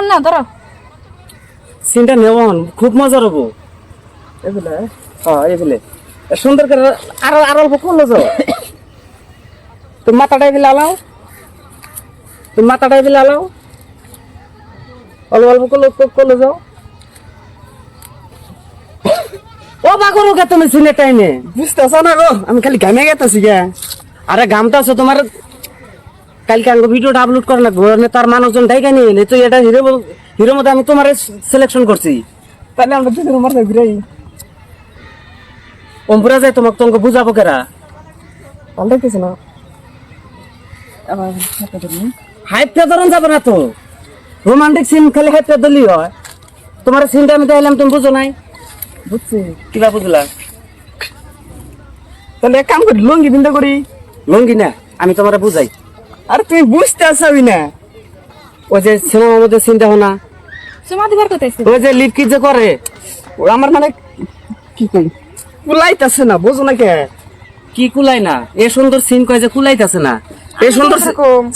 এখন না ধরো। সিনটা নেওয়ান খুব মজার হব এগুলা? হ্যাঁ এগুলো। সুন্দর করে আরও আরও অল্প করল যাও তুমি মাথাটা এগুলো আলাও। তুমি মাথাটা এগুলো আলাও। অল্প অল্প করল করল যাও। ও বাগরো কে তুমি সিনে টাইমে বুঝতেছ না গো? আমি খালি ঘামে গেতেছি গে। আরে আছো তোমার কালকে আঙ্গ ভিডিওটা আপলোড করে না ঘরে তার মানুষজন ডাইকা নিয়ে এলে তো এটা হিরো হিরো মধ্যে আমি তোমার সিলেকশন করছি। তাহলে আমরা দুজন মার ঘুরাই। অম্পুরা যায় তোমাকে তোমাকে বুঝাবো কেরা? পাল্টাই কিছু না। হাইপটা ধরন যাবে না তো। রোমান্টিক সিন খালি হাইপটা দিলেই হয়। তোমার সিনটা আমি দেখলাম তুমি বুঝো নাই? বুঝছি। কিবা বুঝলা? তাহলে এক কাম করি লঙ্গি বিন্দা করি। লঙ্গি না আমি তোমার বুঝাই। আরে তুমি বুঝতে আসবি না। ওই যে সিনেমার মধ্যে চিন্তা না। সুমা দিবার কোথাইছে ওই যে লিপ কি যে করে? ও আমার মানে কি কই কুলাইতাছে না বুঝো না কে? কি কুলাই না? এ সুন্দর সিন কয় যে কুলাইতাছে না। এ সুন্দর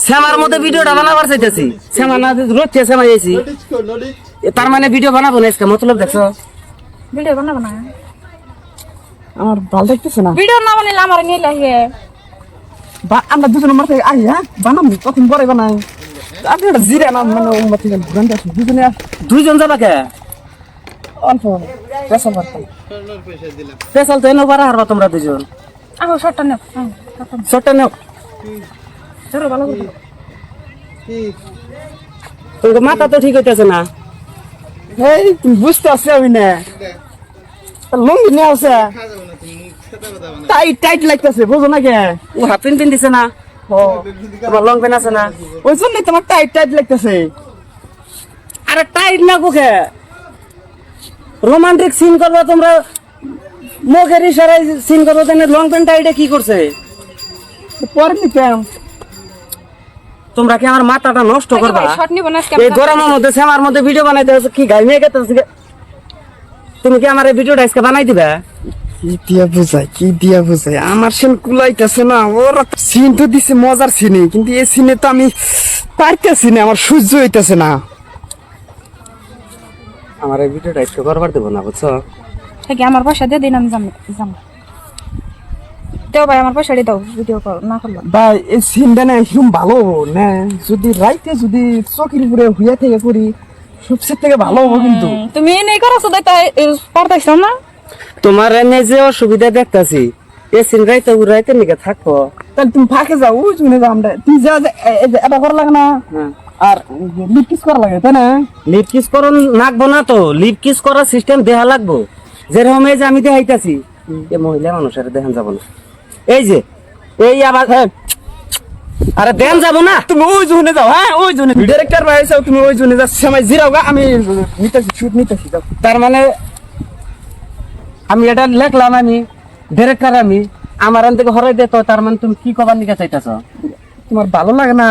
শ্যামার মধ্যে ভিডিওটা বানাবার চাইতেছি। শ্যামা না রোজ শ্যামা যাইছি তার মানে ভিডিও বানাবো না আজকে মতলব দেখছ? ভিডিও বানাবো না। আমার ভালো দেখতেছে না। ভিডিও না বানাইলে আমার নিয়ে লাগে। আমরা দুজন মার আই হ্যাঁ বানাম কখন পরে বানাই? আপনি একটা জিরা না মানে দুজনে দুইজন যাবা কে? অল্প পেশাল তো এনে পারা হারবা তোমরা দুজন আহো শর্টটা নেও shortটা নেও। ভালো করে। মাথা তো ঠিক হইতেছে না। এই তুমি বুঝতে আসছে আমি না। লুঙ্গি নিয়ে আসছে টাইট টাইট লাগতেছে বুঝো না কে? ও হাফ প্যান্ট না? ও তোমার লং প্যান্ট আছে না? ওই জন্যই তোমার টাইট টাইট লাগতেছে। আরে টাইট না কোকে রোমান্টিক সিন করব তোমরা মুখের ইশারায় সিন করব তাহলে লং প্যান্ট টাইটে কি করছে? পরে নিতাম তোমরা কি আমার মাথাটা নষ্ট করবা? শর্ট নিব না আজকে এই গরমের মধ্যে আমার মধ্যে ভিডিও বানাইতে কি গাই মেয়ে তুমি কি আমার এই ভিডিওটা আজকে বানাই দিবা? কি দিয়া বুঝাই কি দিয়া বুঝাই আমার সিন কুলাইতেছে না ওরা সিন তো দিছে মজার সিনে কিন্তু এই সিনে তো আমি পারতেছি না আমার সহ্য হইতেছে না। আমার এই ভিডিওটা আজকে করবার দেবো না বুঝছ? আমার পয়সা দিয়ে দিন আমি দেও ভাই আমার পয়সা দিয়ে দাও ভিডিও না ভাই এই সিনটা না একদম ভালো হব না? যদি রাইতে যদি চকির উপরে হুইয়া থেকে করি সবচেয়ে থেকে ভালো হব কিন্তু। তুমি নেই করো তো তাই পারতাইছ না? তোমার এনে যে অসুবিধা দেখতাছি এ সিন রাইতে উড়াইতে নিকে থাকো। তাহলে তুমি ফাঁকে যাও জন্য যাও আমরা। তুই যা এটা করা লাগে না। হ্যাঁ। আর লিপ কিস করা লাগে তাই না? লিপ কিস করন নাকবো না তো। লিপ কিস করার সিস্টেম দেহা লাগবো। যেরকম এই যে আমি দেখাইতাছি এ মহিলা মানুষের দেখান যাব না। এই যে এই আবার হ্যাঁ। আরে দেন যাব না। তুমি ওই জন্য যাও হ্যাঁ ওই জন্য। ডিরেক্টর ভাই তুমি ওই জন্য যাও সময় জিরাও আমি নিতেছি শুট নিতেছি তার মানে আমি এটা লেখলাম আমি ডিরেক্টর আমি। আমার থেকে হরাই দে তো, তার মানে তুমি কি কবার নিকা চাইতেছ? তোমার ভালো লাগে না।